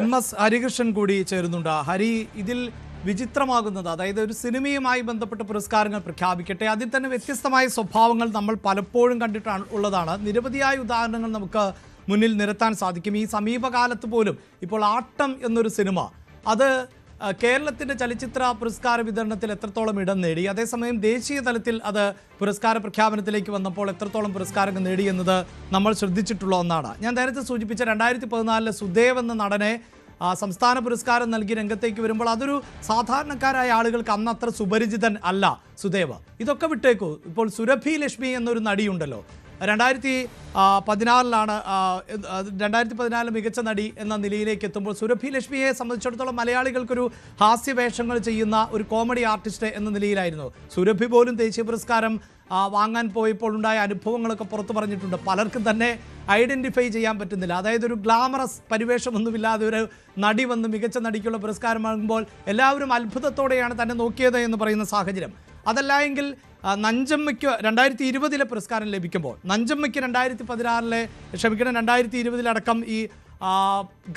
M S Harikrishnan കൂടി ചേരുന്നുണ്ട്. ഹരി ഇതിൽ വിചിത്രമാകുന്നത് അതായത് ഒരു സിനിമയുമായി ബന്ധപ്പെട്ട പുരസ്കാരങ്ങൾ പ്രഖ്യാപിക്കട്ടെ. അതിൽ തന്നെ വ്യത്യസ്തമായ സ്വഭാവങ്ങൾ നമ്മൾ പലപ്പോഴും കണ്ടിട്ടാണ് ഉള്ളതാണ്. നിരവധിയായ ഉദാഹരണങ്ങൾ നമുക്ക് മുന്നിൽ നിരത്താൻ സാധിക്കും. ഈ സമീപകാലത്ത് പോലും ഇപ്പോൾ ആട്ടം എന്നൊരു സിനിമ അത് ആ, കേരളത്തിന്റെ ചലച്ചിത്ര പുരസ്കാര വിതരണത്തിൽ എത്രത്തോളം ഇടം നേടി? അതേസമയം ദേശീയ തലത്തിൽ അത് പുരസ്കാര പ്രഖ്യാപനത്തിലേക്ക് വന്നപ്പോൾ എത്രത്തോളം പുരസ്കാരങ്ങൾ നേടി എന്നത് നമ്മൾ ശ്രദ്ധിച്ചിട്ടുള്ള ഒന്നാണ്. ഞാൻ നേരത്തെ സൂചിപ്പിച്ച രണ്ടായിരത്തി പതിനാലിലെ സുദേവ് എന്ന നടനെ സംസ്ഥാന പുരസ്കാരം നൽകി രംഗത്തേക്ക് വരുമ്പോൾ അതൊരു സാധാരണക്കാരായ ആളുകൾക്ക് അന്ന് അത്ര സുപരിചിതൻ അല്ല സുദേവ്. ഇതൊക്കെ വിട്ടേക്കൂ. ഇപ്പോൾ സുരഭി ലക്ഷ്മി എന്നൊരു നടിയുണ്ടല്ലോ. രണ്ടായിരത്തി പതിനാറിലാണ് രണ്ടായിരത്തി പതിനാലിൽ മികച്ച നടി എന്ന നിലയിലേക്ക് എത്തുമ്പോൾ സുരഭി ലക്ഷ്മിയെ സംബന്ധിച്ചിടത്തോളം മലയാളികൾക്കൊരു ഹാസ്യവേഷങ്ങൾ ചെയ്യുന്ന ഒരു കോമഡി ആർട്ടിസ്റ്റ് എന്ന നിലയിലായിരുന്നു. സുരഭി പോലും ദേശീയ പുരസ്കാരം വാങ്ങാൻ പോയപ്പോൾ ഉണ്ടായ അനുഭവങ്ങളൊക്കെ പുറത്തു പറഞ്ഞിട്ടുണ്ട്. പലർക്കും തന്നെ ഐഡന്റിഫൈ ചെയ്യാൻ പറ്റുന്നില്ല. അതായത് ഒരു ഗ്ലാമറസ് പരിവേഷമൊന്നുമില്ലാതെ ഒരു നടി വന്ന് മികച്ച നടിക്കുള്ള പുരസ്കാരം വാങ്ങുമ്പോൾ എല്ലാവരും അത്ഭുതത്തോടെയാണ് തന്നെ നോക്കിയത് എന്ന് പറയുന്ന സാഹചര്യം. അതല്ല എങ്കിൽ നഞ്ചമ്മയ്ക്ക് രണ്ടായിരത്തി ഇരുപതിലെ പുരസ്കാരം ലഭിക്കുമ്പോൾ നഞ്ചമ്മയ്ക്ക് രണ്ടായിരത്തി പതിനാറിലെ ക്ഷമിക്കണം രണ്ടായിരത്തി ഇരുപതിലടക്കം ഈ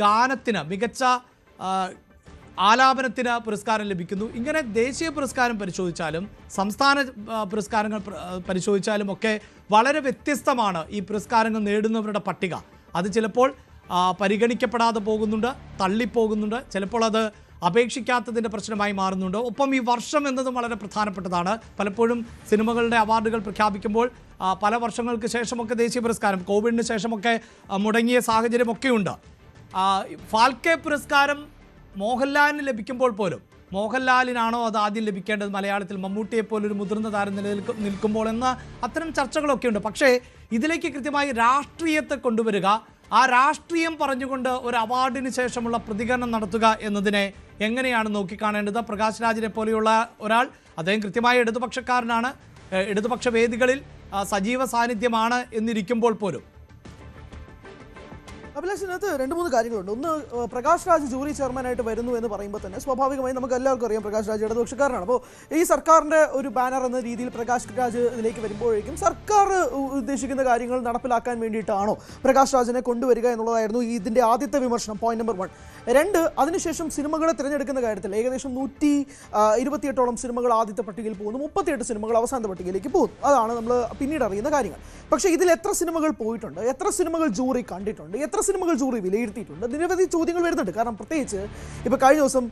ഗാനത്തിന് മികച്ച ആലാപനത്തിന് പുരസ്കാരം ലഭിക്കുന്നു. ഇങ്ങനെ ദേശീയ പുരസ്കാരം പരിശോധിച്ചാലും സംസ്ഥാന പുരസ്കാരങ്ങൾ പരിശോധിച്ചാലും ഒക്കെ വളരെ വ്യത്യസ്തമാണ് ഈ പുരസ്കാരങ്ങൾ നേടുന്നവരുടെ പട്ടിക. അത് ചിലപ്പോൾ പരിഗണിക്കപ്പെടാതെ പോകുന്നുണ്ട് തള്ളിപ്പോകുന്നുണ്ട്. ചിലപ്പോൾ അത് അപേക്ഷിക്കാത്തതിന്റെ പ്രശ്നമായി മാറുന്നുണ്ട്. ഒപ്പം ഈ വർഷം എന്നതും വളരെ പ്രധാനപ്പെട്ടതാണ്. പലപ്പോഴും സിനിമകളുടെ അവാർഡുകൾ പ്രഖ്യാപിക്കുമ്പോൾ പല വർഷങ്ങൾക്ക് ശേഷമൊക്കെ ദേശീയ പുരസ്കാരം കോവിഡിന് ശേഷമൊക്കെ മുടങ്ങിയ സാഹചര്യമൊക്കെയുണ്ട് ഫാൽക്കെ പുരസ്കാരം മോഹൻലാലിന് ലഭിക്കുമ്പോൾ പോലും മോഹൻലാലിനാണോ അത് ആദ്യം ലഭിക്കേണ്ടത്? മലയാളത്തിൽ മമ്മൂട്ടിയെ പോലൊരു മുതിർന്ന താരം നിലനിൽക്കു നിൽക്കുമ്പോൾ എന്ന അത്തരം ചർച്ചകളൊക്കെ ഉണ്ട്. പക്ഷേ ഇതിലേക്ക് കൃത്യമായി രാഷ്ട്രീയത്തെ കൊണ്ടുവരിക ആ രാഷ്ട്രീയം പറഞ്ഞുകൊണ്ട് ഒരു അവാർഡിന് ശേഷമുള്ള പ്രതികരണം നടത്തുക എന്നതിനെ എങ്ങനെയാണ് നോക്കിക്കാണേണ്ടത്? പ്രകാശ് രാജിനെ പോലെയുള്ള ഒരാൾ അദ്ദേഹം കൃത്യമായ ഇടതുപക്ഷക്കാരനാണ്. ഇടതുപക്ഷ വേദികളിൽ സജീവ സാന്നിധ്യമാണ് എന്നിരിക്കുമ്പോൾ പോലും അഭിലാഷിനകത്ത് രണ്ട് മൂന്ന് കാര്യങ്ങളുണ്ട്. ഒന്ന് പ്രകാശ് രാജ് ജൂറി ചെയർമാനായിട്ട് വരുന്നു എന്ന് പറയുമ്പോൾ തന്നെ സ്വാഭാവികമായി നമുക്ക് എല്ലാവർക്കും അറിയാം പ്രകാശ് രാജ് ഇടതുപക്ഷക്കാരനാണ്. അപ്പോൾ ഈ സർക്കാരിന്റെ ഒരു ബാനർ എന്ന രീതിയിൽ പ്രകാശ് രാജ് ഇതിലേക്ക് വരുമ്പോഴേക്കും സർക്കാർ ഉദ്ദേശിക്കുന്ന കാര്യങ്ങൾ നടപ്പിലാക്കാൻ വേണ്ടിയിട്ടാണോ പ്രകാശ് രാജിനെ കൊണ്ടുവരിക എന്നുള്ളതായിരുന്നു ഈ ഇതിന്റെ ആദ്യത്തെ വിമർശനം പോയിന്റ് നമ്പർ വൺ രണ്ട് അതിനുശേഷം സിനിമകളെ തിരഞ്ഞെടുക്കുന്ന കാര്യത്തിൽ ഏകദേശം നൂറ്റി ഇരുപത്തിയെട്ടോളം സിനിമകൾ ആദ്യത്തെ പട്ടികയിൽ പോകുന്നു മുപ്പത്തിയെട്ട് സിനിമകൾ അവസാന പട്ടികയിലേക്ക് പോകുന്നു. അതാണ് നമ്മൾ പിന്നീട് അറിയുന്ന കാര്യങ്ങൾ. പക്ഷേ ഇതിൽ എത്ര സിനിമകൾ പോയിട്ടുണ്ട് എത്ര സിനിമകൾ ജൂറി കണ്ടിട്ടുണ്ട് എത്ര സിനിമകൾ ജൂറി വിലയിരുത്തിയിട്ടുണ്ട്. നിരവധി ചോദ്യങ്ങൾ വരുന്നുണ്ട്. കാരണം പ്രത്യേകിച്ച് ഇപ്പോൾ കഴിഞ്ഞ ദിവസം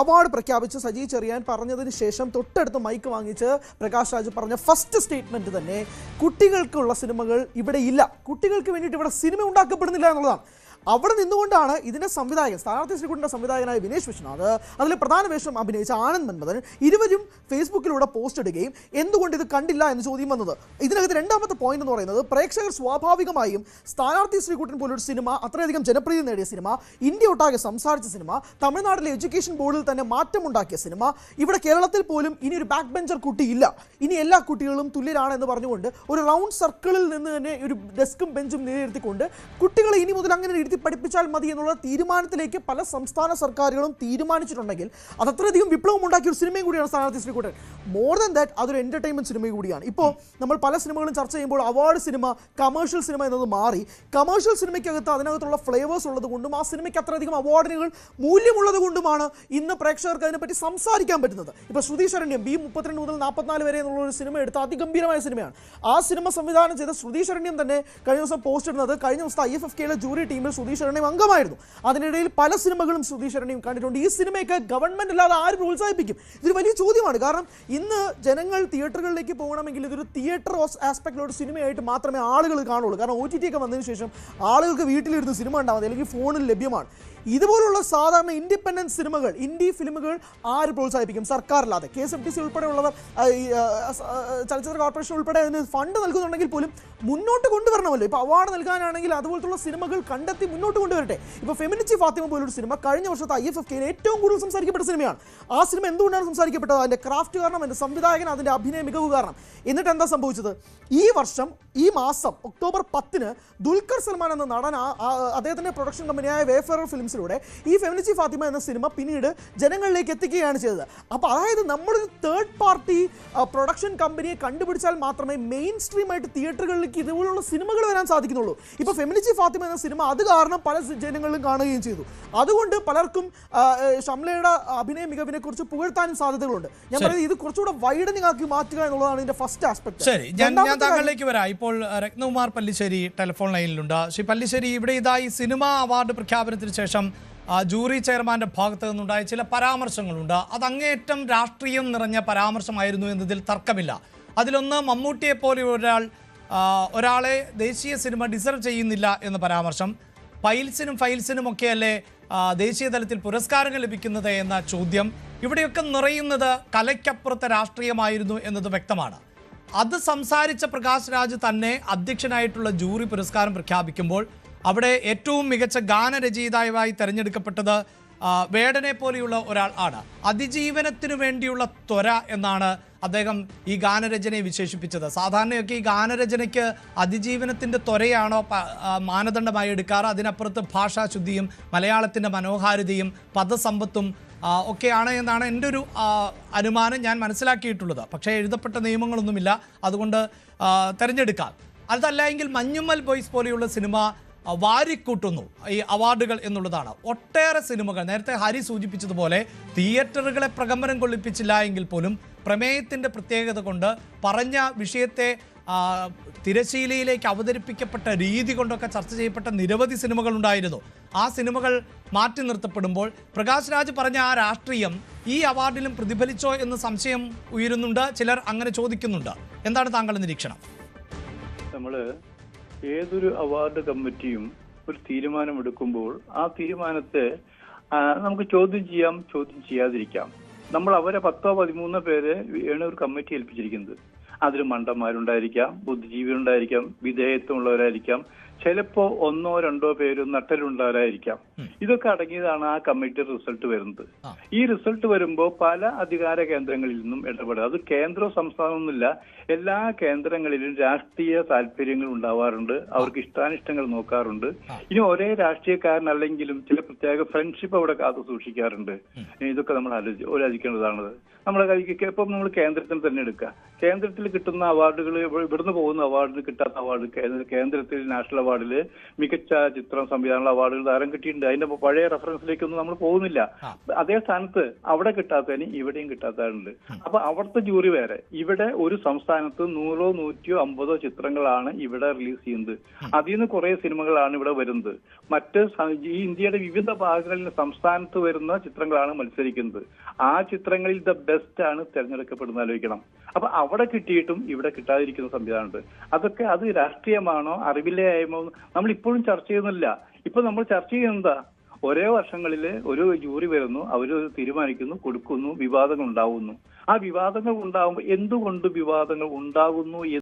അവാർഡ് പ്രഖ്യാപിച്ച് സജി ചെറിയാൻ പറഞ്ഞതിന് ശേഷം തൊട്ടടുത്ത് മൈക്ക് വാങ്ങിച്ച് പ്രകാശ് രാജ് പറഞ്ഞ ഫസ്റ്റ് സ്റ്റേറ്റ്മെന്റ് തന്നെ കുട്ടികൾക്കുള്ള സിനിമകൾ ഇവിടെ ഇല്ല. കുട്ടികൾക്ക് വേണ്ടിയിട്ട് ഇവിടെ സിനിമ ഉണ്ടാക്കപ്പെടുന്നില്ല എന്നുള്ളതാണ്. അവിടെ നിന്നുകൊണ്ടാണ് ഇതിന്റെ സംവിധായകൻ സ്ഥാനാർത്ഥി ശ്രീകുട്ടിന്റെ സംവിധായകനായ വിനേഷ് വിശ്വനാഥ് അതിൽ പ്രധാന വേഷം അഭിനയിച്ച ആനന്ദ് മൻമഥൻ ഇരുവരും ഫേസ്ബുക്കിലൂടെ പോസ്റ്റ് ഇടുകയും എന്തുകൊണ്ട് ഇത് കണ്ടില്ല എന്ന് ചോദ്യം വന്നത്. ഇതിനകത്ത് രണ്ടാമത്തെ പോയിന്റ് എന്ന് പറയുന്നത് പ്രേക്ഷകർ സ്വാഭാവികമായും സ്ഥാനാർത്ഥി ശ്രീകുട്ടൻ പോലൊരു സിനിമ അത്രയധികം ജനപ്രീതി നേടിയ സിനിമ ഇന്ത്യ ഒട്ടാകെ സംസാരിച്ച സിനിമ തമിഴ്നാട്ടിലെ എഡ്യൂക്കേഷൻ ബോർഡിൽ തന്നെ മാറ്റമുണ്ടാക്കിയ സിനിമ ഇവിടെ കേരളത്തിൽ പോലും ഇനി ഒരു ബാക്ക് ബെഞ്ചർ കുട്ടിയില്ല ഇനി എല്ലാ കുട്ടികളും തുല്യരാണ് എന്ന് പറഞ്ഞുകൊണ്ട് ഒരു റൗണ്ട് സർക്കിളിൽ നിന്ന് തന്നെ ഒരു ഡെസ്കും ബെഞ്ചും നിലനിർത്തിക്കൊണ്ട് കുട്ടികളെ ഇനി മുതൽ അങ്ങനെ ഇരുത്തി പഠിപ്പിച്ചാൽ മതി എന്നുള്ള തീരുമാനത്തിലേക്ക് പല സംസ്ഥാന സർക്കാരുകളും തീരുമാനിച്ചിട്ടുണ്ടെങ്കിൽ അത് അത്രയധികം വിപ്ലവം ഉണ്ടാക്കിയ ഒരു സിനിമയും കൂടിയാണ് Sthanarthi Sreekuttan more than that അതൊരു എന്റർടൈൻമെന്റ് സിനിമയും കൂടിയാണ്. ഇപ്പോൾ നമ്മൾ പല സിനിമകളും ചർച്ച ചെയ്യുമ്പോൾ അവാർഡ് സിനിമ കമേഴ്ഷ്യൽ സിനിമ എന്നത് മാറി. കമേഴ്ഷ്യൽ സിനിമയ്ക്കകത്ത് അതിനകത്തുള്ള ഫ്ലേവേഴ്സ് ഉള്ളത് കൊണ്ടും ആ സിനിമയ്ക്ക് അത്രയധികം അവാർഡുകൾ മൂല്യമുള്ളത് കൊണ്ടുമാണ് ഇന്ന് പ്രേക്ഷകർക്ക് അതിനെപ്പറ്റി സംസാരിക്കാൻ പറ്റുന്നത്. ഇപ്പോൾ ശ്രുതി ശരണ്യം ബി മുപ്പത്തിരണ്ട് മുതൽ നാൽപ്പത്തിനാല് വരെ എന്നുള്ള ഒരു സിനിമ എടുത്ത അതിഗംഭീരമായ സിനിമയാണ് ആ സിനിമ സംവിധാനം ചെയ്ത ശ്രുതി ശരണ്യം തന്നെ കഴിഞ്ഞ ദിവസം പോസ്റ്റ് ഇടുന്നത് കഴിഞ്ഞ ദിവസത്തെ ഐ എഫ് എഫ് കെയിലെ ജൂറി ടീമിൽ ശരണ്യം അംഗമായിരുന്നു. അതിനിടയിൽ പല സിനിമകളും ശ്രുതി ശരണ്യം കണ്ടിട്ടുണ്ട്. ഈ സിനിമയൊക്കെ ഗവൺമെന്റ് അല്ലാതെ ആര് പ്രോത്സാഹിപ്പിക്കും. ഇതൊരു വലിയ ചോദ്യമാണ്. കാരണം ഇന്ന് ജനങ്ങൾ തിയേറ്ററുകളിലേക്ക് പോകണമെങ്കിൽ ഇതൊരു തിയേറ്റർ ആസ്പെക്റ്റിലുള്ള ഒരു സിനിമയായിട്ട് മാത്രമേ ആളുകൾ കാണുള്ളൂ. കാരണം ഒ ടി ടി ഒക്കെ വന്നതിന് ശേഷം ആളുകൾക്ക് വീട്ടിലിരുന്ന് സിനിമ ഉണ്ടാകുന്നത് അല്ലെങ്കിൽ ഫോണിൽ ലഭ്യമാണ്. ഇതുപോലുള്ള സാധാരണ ഇൻഡിപെൻഡൻസ് സിനിമകൾ ഇന്ത്യ ഫിലിമുകൾ ആര് പ്രോത്സാഹിപ്പിക്കും? സർക്കാരില്ലാതെ K S F T C ഉൾപ്പെടെയുള്ളവർ ചലച്ചിത്ര കോർപ്പറേഷൻ ഉൾപ്പെടെ അതിന് ഫണ്ട് നൽകുന്നുണ്ടെങ്കിൽ പോലും മുന്നോട്ട് കൊണ്ടുവരണമല്ലോ. ഇപ്പോൾ അവാർഡ് നൽകാനാണെങ്കിൽ അതുപോലത്തുള്ള സിനിമകൾ കണ്ടെത്തി മുന്നോട്ട് കൊണ്ടുവരട്ടെ. ഇപ്പോൾ ഫെമിനിച്ചി ഫാത്തിമ പോലൊരു സിനിമ കഴിഞ്ഞ വർഷത്തെ ഐ എഫ് എഫ് കെയിൽ ഏറ്റവും കൂടുതൽ സംസാരിക്കപ്പെട്ട സിനിമയാണ്. ആ സിനിമ എന്തുകൊണ്ടാണ് സംസാരിക്കപ്പെട്ടത്? അതിന്റെ ക്രാഫ്റ്റ് കാരണം അതിന്റെ സംവിധായകൻ അതിന്റെ അഭിനയ മികവ് കാരണം. എന്നിട്ട് എന്താ സംഭവിച്ചത്? ഈ വർഷം ഈ മാസം ഒക്ടോബർ പത്തിന് ദുൽഖർ സൽമാൻ എന്ന നടൻ അദ്ദേഹത്തിന്റെ പ്രൊഡക്ഷൻ കമ്പനിയായ വേഫർ ഫിലിംസിലൂടെ ഈ ഫെമിനിസി ഫാത്തിമ എന്ന സിനിമ പിന്നീട് ജനങ്ങളിലേക്ക് എത്തിക്കുകയാണ് ചെയ്തത്. അപ്പോൾ അതായത് നമ്മളൊരു തേർഡ് പാർട്ടി പ്രൊഡക്ഷൻ കമ്പനിയെ കണ്ടുപിടിച്ചാൽ മാത്രമേ മെയിൻ സ്ട്രീമായിട്ട് തിയേറ്ററുകളിലേക്ക് ഇതുപോലുള്ള സിനിമകൾ വരാൻ സാധിക്കുന്നുള്ളൂ. ഇപ്പോൾ ഫെമിനിസി ഫാത്തിമ എന്ന സിനിമ അത് കാരണം പല ജനങ്ങളിലും കാണുകയും ചെയ്തു. അതുകൊണ്ട് പലർക്കും ഷംലയുടെ അഭിനയ മികവിനെ കുറിച്ച് പുകഴ്ത്താനും സാധ്യതകളുണ്ട്. ഞാൻ പറയുന്നത് ഇത് കുറച്ചുകൂടെ വൈഡനിങ് ആക്കി മാറ്റുക എന്നുള്ളതാണ് ഇതിന്റെ ഫസ്റ്റ് ആസ്പെക്ട് ശരി. ഞാൻ ഞാൻ താങ്കളിലേക്ക് വരാം. ഇപ്പോൾ രത്നകുമാർ പല്ലിശ്ശേരി ടെലിഫോൺ ലൈനിലുണ്ട് ശ്രീ പല്ലിശ്ശേരി ഇവിടെ ഇതാ ഈ സിനിമ അവാർഡ് പ്രഖ്യാപനത്തിന് ശേഷം ആ, ജൂറി ചെയർമാന്റെ ഭാഗത്ത് നിന്നുണ്ടായ ചില പരാമർശങ്ങളുണ്ട്. അത് അങ്ങേയറ്റം രാഷ്ട്രീയം നിറഞ്ഞ പരാമർശമായിരുന്നു എന്നതിൽ തർക്കമില്ല. അതിലൊന്ന് മമ്മൂട്ടിയെ പോലെ ഒരാൾ ഒരാളെ ദേശീയ സിനിമ ഡിസർവ് ചെയ്യുന്നില്ല എന്ന പരാമർശം. ഫൈൽസിനും ഫൈൽസിനും ഒക്കെയല്ലേ ദേശീയ തലത്തിൽ പുരസ്കാരങ്ങൾ ലഭിക്കുന്നത് എന്ന ചോദ്യം. ഇവിടെയൊക്കെ നിറയുന്നത് കലയ്ക്കപ്പുറത്തെ രാഷ്ട്രീയമായിരുന്നു എന്നത് വ്യക്തമാണ്. അത് സംസാരിച്ച പ്രകാശ് രാജ് തന്നെ അധ്യക്ഷനായിട്ടുള്ള ജൂറി പുരസ്കാരം പ്രഖ്യാപിക്കുമ്പോൾ അവിടെ ഏറ്റവും മികച്ച ഗാനരചയിതാവായി തെരഞ്ഞെടുക്കപ്പെട്ടത് വേടനെ പോലെയുള്ള ഒരാൾ ആണ്. അതിജീവനത്തിനു വേണ്ടിയുള്ള ത്വര എന്നാണ് അദ്ദേഹം ഈ ഗാനരചനയെ വിശേഷിപ്പിച്ചത്. സാധാരണയൊക്കെ ഈ ഗാനരചനയ്ക്ക് അതിജീവനത്തിന്റെ ത്വരയാണോ മാനദണ്ഡമായി എടുക്കാറ്? അതിനപ്പുറത്ത് ഭാഷാശുദ്ധിയും മലയാളത്തിന്റെ മനോഹാരിതയും പദസമ്പത്തും ഒക്കെയാണ് എന്നാണ് എന്റെ ഒരു അനുമാനം ഞാൻ മനസ്സിലാക്കിയിട്ടുള്ളത്. പക്ഷേ എഴുതപ്പെട്ട നിയമങ്ങളൊന്നുമില്ല. അതുകൊണ്ട് തിരഞ്ഞെടുക്കാം. അതല്ല എങ്കിൽ മഞ്ഞുമ്മൽ ബോയ്സ് പോലെയുള്ള സിനിമ വാരിക്കൂട്ടുന്നു. ഈ അവാർഡുകൾ എന്നുള്ളതാണ്. ഒട്ടേറെ സിനിമകൾ നേരത്തെ ഹരി സൂചിപ്പിച്ചതുപോലെ തിയേറ്ററുകളെ പ്രകമ്പനം കൊള്ളിപ്പിച്ചില്ല എങ്കിൽ പോലും പ്രമേയത്തിന്റെ പ്രത്യേകത കൊണ്ട് പറഞ്ഞ വിഷയത്തെ തിരശീലയിലേക്ക് അവതരിപ്പിക്കപ്പെട്ട രീതി കൊണ്ടൊക്കെ ചർച്ച ചെയ്യപ്പെട്ട നിരവധി സിനിമകൾ ഉണ്ടായിരുന്നു. ആ സിനിമകൾ മാറ്റി നിർത്തപ്പെടുമ്പോൾ പ്രകാശ് രാജ് പറഞ്ഞ ആ രാഷ്ട്രീയം ഈ അവാർഡിലും പ്രതിഫലിച്ചോ എന്ന് സംശയം ഉയരുന്നുണ്ട്. ചിലർ അങ്ങനെ ചോദിക്കുന്നുണ്ട്. എന്താണ് താങ്കളുടെ നിരീക്ഷണം? നമ്മൾ ഏതൊരു അവാർഡ് കമ്മിറ്റിയും ഒരു തീരുമാനമെടുക്കുമ്പോൾ ആ തീരുമാനത്തെ നമുക്ക് ചോദ്യം ചെയ്യാം ചോദ്യം ചെയ്യാതിരിക്കാം. നമ്മൾ അവരെ പത്തോ പതിമൂന്നോ പേരെ ആണ് ഒരു കമ്മിറ്റി ഏൽപ്പിച്ചിരിക്കുന്നത്. അതിൽ മണ്ടന്മാരുണ്ടായിരിക്കാം ബുദ്ധിജീവികളുണ്ടായിരിക്കാം വിധേയത്വമുള്ളവരായിരിക്കാം ചിലപ്പോ ഒന്നോ രണ്ടോ പേരും നട്ടലുള്ളവരായിരിക്കാം ഇതൊക്കെ അടങ്ങിയതാണ് ആ കമ്മിറ്റി റിസൾട്ട് വരുന്നത്. ഈ റിസൾട്ട് വരുമ്പോൾ പല അധികാര കേന്ദ്രങ്ങളിൽ നിന്നും ഇടപെടുക. അത് കേന്ദ്രവും സംസ്ഥാനമൊന്നുമില്ല എല്ലാ കേന്ദ്രങ്ങളിലും രാഷ്ട്രീയ താല്പര്യങ്ങൾ ഉണ്ടാവാറുണ്ട് അവർക്ക് ഇഷ്ടാനിഷ്ടങ്ങൾ നോക്കാറുണ്ട്. ഇനി ഒരേ രാഷ്ട്രീയക്കാരനല്ലെങ്കിലും ചില പ്രത്യേക ഫ്രണ്ട്ഷിപ്പ് അവിടെ കാത്തു സൂക്ഷിക്കാറുണ്ട്. ഇതൊക്കെ നമ്മൾ ആലോചി ആലോചിക്കേണ്ടതാണത് നമ്മളെ കൈക്ക് ഇപ്പം നമ്മൾ കേന്ദ്രത്തിന് തന്നെ എടുക്കുക. കേന്ദ്രത്തിൽ കിട്ടുന്ന അവാർഡുകൾ ഇവിടുന്ന് പോകുന്ന അവാർഡിന് കിട്ടാത്ത അവാർഡ് കേന്ദ്ര- കേന്ദ്രത്തിൽ നാഷണൽ അവാർഡിൽ മികച്ച ചിത്രം സംവിധാനമുള്ള അവാർഡുകൾ ധാരം കിട്ടിയിട്ടുണ്ട്. അതിന്റെ പഴയ റെഫറൻസിലേക്കൊന്നും നമ്മൾ പോകുന്നില്ല. അതേ സ്ഥാനത്ത് അവിടെ കിട്ടാത്തതിന് ഇവിടെയും കിട്ടാത്തതുണ്ട് അപ്പൊ അവിടുത്തെ ജൂറി വേറെ. ഇവിടെ ഒരു സംസ്ഥാനത്ത് നൂറോ നൂറ്റിയോ അമ്പതോ ചിത്രങ്ങളാണ് ഇവിടെ റിലീസ് ചെയ്യുന്നത്. അതിൽ നിന്ന് കുറെ സിനിമകളാണ് ഇവിടെ വരുന്നത്. മറ്റ് ഈ ഇന്ത്യയുടെ വിവിധ ഭാഗങ്ങളിൽ സംസ്ഥാനത്ത് വരുന്ന ചിത്രങ്ങളാണ് മത്സരിക്കുന്നത്. ആ ചിത്രങ്ങളിൽ ദ ബെസ്റ്റ് ആണ് തിരഞ്ഞെടുക്കപ്പെടുന്നത് ആലോചിക്കണം. അപ്പൊ അവിടെ കിട്ടിയിട്ടും ഇവിടെ കിട്ടാതിരിക്കുന്ന സംവിധാനമുണ്ട്. അതൊക്കെ അത് രാഷ്ട്രീയമാണോ? അറിവില്ലായ്മ നമ്മൾ ഇപ്പോഴും ചർച്ച ചെയ്യുന്നില്ല. ഇപ്പൊ നമ്മൾ ചർച്ച ചെയ്യുന്നതാ ഒരേ വർഷങ്ങളിൽ ഒരു ജൂറി വരുന്നു അവർ തീരുമാനിക്കുന്നു കൊടുക്കുന്നു വിവാദങ്ങൾ ഉണ്ടാവുന്നു. ആ വിവാദങ്ങൾ ഉണ്ടാകുമ്പോൾ എന്തുകൊണ്ട് വിവാദങ്ങൾ ഉണ്ടാകുന്നു